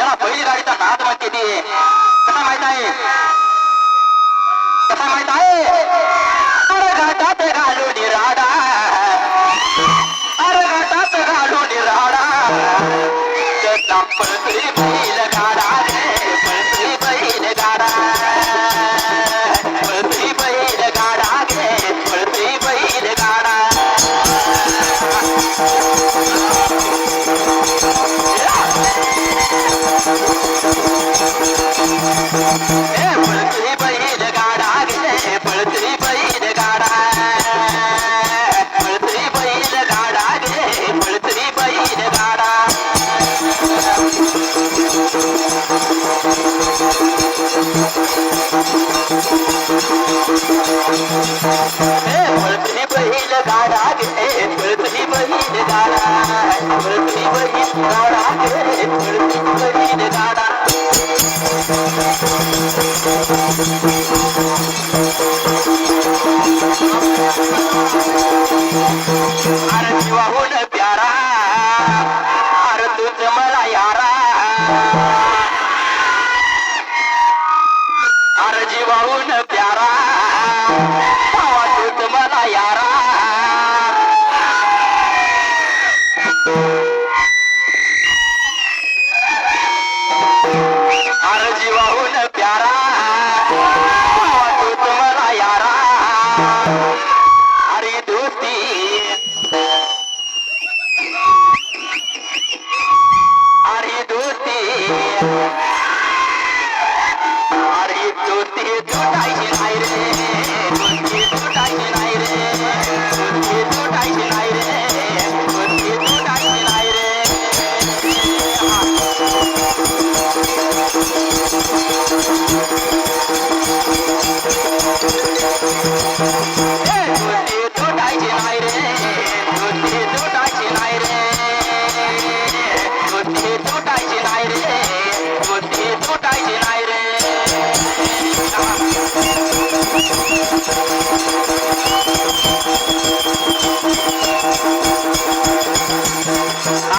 त्याला बैलगाडीचा नाद म्हणते ती कसा माहीत आहे? कसा माहीत आहे? अरे घाटात राडा अरे घाटात घालून राडा चला पळते प्यारा अरे तुझ मला यारा. प्यारा।